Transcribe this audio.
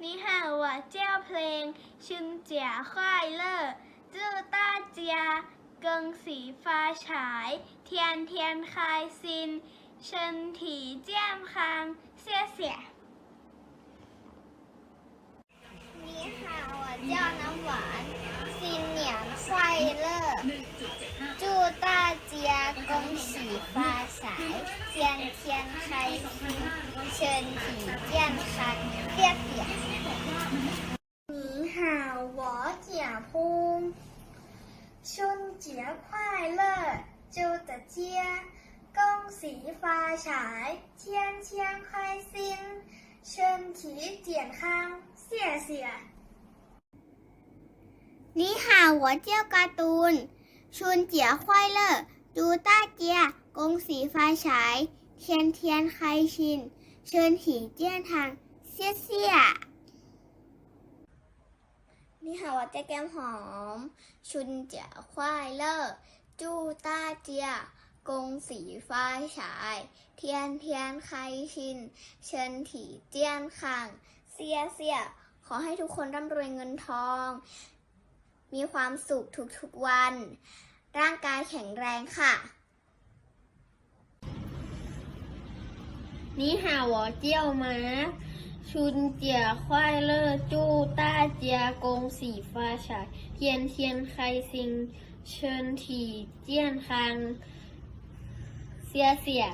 你好，我叫 Plain，春节快乐，祝大家恭喜发财，天天开心，身体健康，谢谢。你好，我叫น้ำหวาน新年快乐，祝大家恭喜发财，天天开心，身体健康，谢 贾พุ่春节快乐，祝大家恭喜发财，天天开心，身体健康，谢谢。你好，我叫การ์ตูน春节快乐，祝大家恭喜发财，天天开心，身体健康，谢谢。 你好，我叫แก้มหอม春节快乐，祝大家恭喜发财，天天开心，身体健康，谢谢。ขอให้ทุกคนร่ำรวยเงินทอง มีความสุขทุกๆวัน ร่างกายแข็งแรงค่ะ ชุนเจียควายเลอจู้ต้าเจียกงสีฟ้าฉายเทียนเทียนใครสิง เชิญถีเจียนคัง เสียเสีย